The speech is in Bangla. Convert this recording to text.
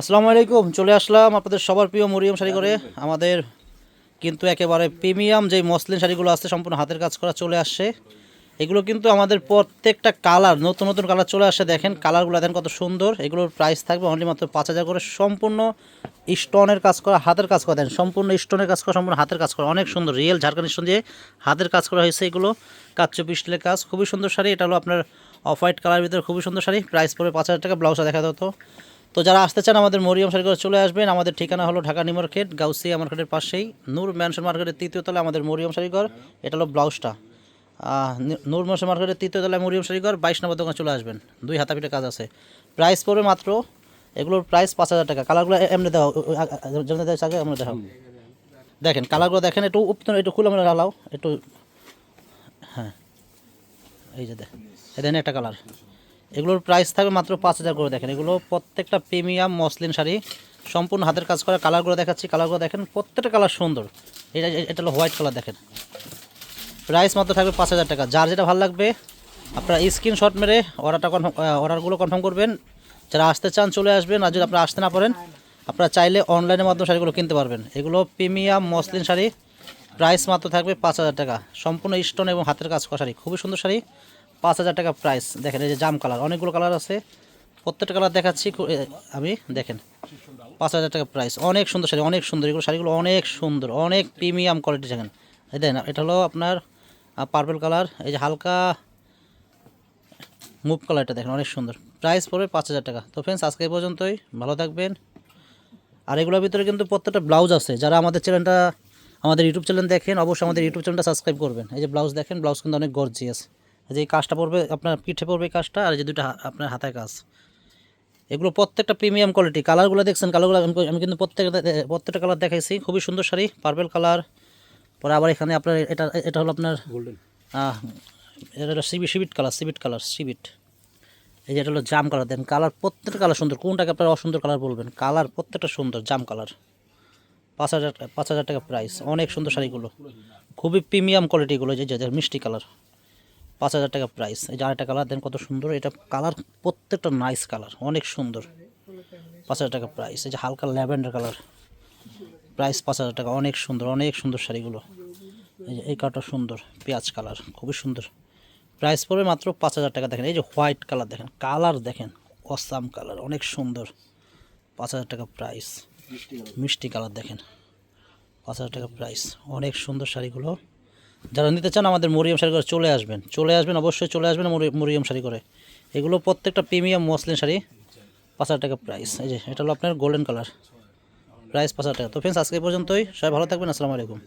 আসসালামু আলাইকুম, চলে আসলাম আপনাদের সবার প্রিয় মরিয়ম শাড়ি করে। আমাদের কিন্তু একেবারে প্রিমিয়াম যে মসলিন শাড়িগুলো আছে সম্পূর্ণ হাতের কাজ করা চলে আসছে। এগুলো কিন্তু আমাদের প্রত্যেকটা কালার, নতুন নতুন কালার চলে আসে দেখেন কালারগুলো, দেখেন কত সুন্দর। এগুলোর প্রাইস থাকবে অনলি মাত্র পাঁচ হাজার করে। সম্পূর্ণ স্টোনের কাজ করা, হাতের কাজ করা। দেন সম্পূর্ণ স্টোনের কাজ করা, সম্পূর্ণ হাতের কাজ করা। অনেক সুন্দর রিয়েল ঝাড়খান্ড স্টোন দিয়ে হাতের কাজ করা হয়েছে এগুলো। কাচ্চ পিস্টলের কাজ, খুবই সুন্দর শাড়ি। এটা হলো আপনার অফ হোয়াইট কালার ভিতরে খুবই সুন্দর শাড়ি। প্রাইস পড়বে পাঁচ হাজার টাকা ব্লাউজটা দেখা হতো। তো যারা আসতে চান আমাদের মরিয়ম করে চলে আসবেন। আমাদের ঠিকানা হলো ঢাকা নিউ মার্কেট, গাউসিয়া মার্কেটের পাশেই। নূর ম্যানশন মার্কেটের তৃতীয় তলায় আমাদের মরিয়ম শাড়িঘর এটা হলো ব্লাউজটা। নূর ম্যানশন মার্কেটের তৃতীয় তলায় মরিয়ম শাড়িঘর বাইশ নম্বর দোকানে চলে আসবেন। দুই হাতা পিঠে কাজ আছে। প্রাইস পড়বে মাত্র, এগুলোর প্রাইস পাঁচ হাজার টাকা। কালারগুলো এমনি দেওয়া যেমন আগে এমনি দেখাও। দেখেন কালারগুলো দেখেন, একটু উপতন একটু খুলে আমরা ঢালাও একটু হ্যাঁ। এই যে দেখেন একটা কালার এগুলোর প্রাইস থাকবে মাত্র পাঁচ হাজার করে দেখেন। এগুলো প্রত্যেকটা প্রিমিয়াম মসলিন শাড়ি, সম্পূর্ণ হাতের কাজ করা কালারগুলো দেখাচ্ছি। কালারগুলো দেখেন, প্রত্যেকটা কালার সুন্দর। এটা এটা হলো হোয়াইট কালার দেখেন। প্রাইস মাত্র থাকবে পাঁচ হাজার টাকা। যার যেটা ভালো লাগবে, আপনারা স্ক্রিনশট মেরে অর্ডারটা কনফার্ম অর্ডারগুলো কনফার্ম করবেন। যারা আসতে চান চলে আসবেন, আর যদি আপনারা আসতে না পারেন, আপনারা চাইলে অনলাইনের মাধ্যমে শাড়িগুলো কিনতে পারবেন। এগুলো প্রিমিয়াম মসলিন শাড়ি প্রাইস মাত্র থাকবে পাঁচ হাজার টাকা। সম্পূর্ণ স্টোন এবং হাতের কাজ করা শাড়ি। খুবই সুন্দর শাড়ি। পাঁচ হাজার টাকা প্রাইস দেখেন, এই যে জাম কালার অনেকগুলো কালার আছে। প্রত্যেকটা কালার দেখাচ্ছি আমি, দেখেন। পাঁচ হাজার টাকা প্রাইস অনেক সুন্দর শাড়ি, অনেক সুন্দর। এগুলো শাড়িগুলো অনেক সুন্দর, অনেক প্রিমিয়াম কোয়ালিটি দেখেন। এই দেখেন, এটা হলো আপনার পার্পল কালার এই যে হালকা মুভ কালারটা দেখেন, অনেক সুন্দর। প্রাইস পড়বে পাঁচ হাজার টাকা। তো ফ্রেন্ডস আজকে পর্যন্তই। ভালো থাকবেন। আর এগুলোর ভিতরে কিন্তু প্রত্যেকটা ব্লাউজ আছে। যারা আমাদের চ্যানেলটা আমাদের ইউটিউব চ্যানেল দেখেন, অবশ্যই আমাদের ইউটিউব চ্যানেলটা সাবস্ক্রাইব করবেন। এই যে ব্লাউজ দেখেন ব্লাউজ কিন্তু অনেক গর্জিয়াস যে এই কাজটা পড়বে আপনার পিঠে পড়বে এই কাজটা আর যে দুটো আপনার হাতায় কাজ। এগুলো প্রত্যেকটা প্রিমিয়াম কোয়ালিটি কালারগুলো দেখছেন কালারগুলো আমি কিন্তু প্রত্যেকটা প্রত্যেকটা কালার দেখাইছি। খুবই সুন্দর শাড়ি পার্পেল কালার পরে আবার এখানে আপনার এটা এটা হলো আপনার গোল্ডেন এটা হলো সিবি সিবিট কালার সিবিট কালার সিবিট এই যে এটা হলো জাম কালার দেন কালার প্রত্যেকটা কালার সুন্দর। কোনটাকে আপনারা অসুন্দর কালার বলবেন? কালার প্রত্যেকটা সুন্দর জাম কালার পাঁচ হাজার পাঁচ হাজার টাকা প্রাইস অনেক সুন্দর শাড়িগুলো। খুবই প্রিমিয়াম কোয়ালিটিগুলো যে মিষ্টি কালার পাঁচ হাজার টাকা প্রাইস এই যে আরেকটা কালার দেন কত সুন্দর। এটা কালার প্রত্যেকটা নাইস কালার অনেক সুন্দর। পাঁচ হাজার টাকা প্রাইস এই যে হালকা ল্যাভেন্ডার কালার প্রাইস পাঁচ হাজার টাকা, অনেক সুন্দর অনেক সুন্দর শাড়িগুলো। এই যে এই কালারটা সুন্দর, পেঁয়াজ কালার খুবই সুন্দর। প্রাইস পড়বে মাত্র পাঁচ হাজার টাকা। দেখেন, এই যে হোয়াইট কালার দেখেন কালার দেখেন, অসাম কালার অনেক সুন্দর। পাঁচ হাজার টাকা প্রাইস মিষ্টি কালার দেখেন, পাঁচ হাজার টাকা প্রাইস অনেক সুন্দর শাড়িগুলো। যারা নিতে চান আমাদের মরিয়াম শাড়ি করে চলে আসবেন। চলে আসবেন, অবশ্যই চলে আসবেন মরিয়াম শাড়ি করে। এগুলো প্রত্যেকটা প্রিমিয়াম মসলিন শাড়ি, পাঁচ হাজার টাকা প্রাইস এই যে, এটা হলো আপনার গোল্ডেন কালার প্রাইস পাঁচ হাজার টাকা। তো ফ্রেন্ডস আজকে পর্যন্তই। সবাই ভালো থাকবেন, আসসালামু আলাইকুম।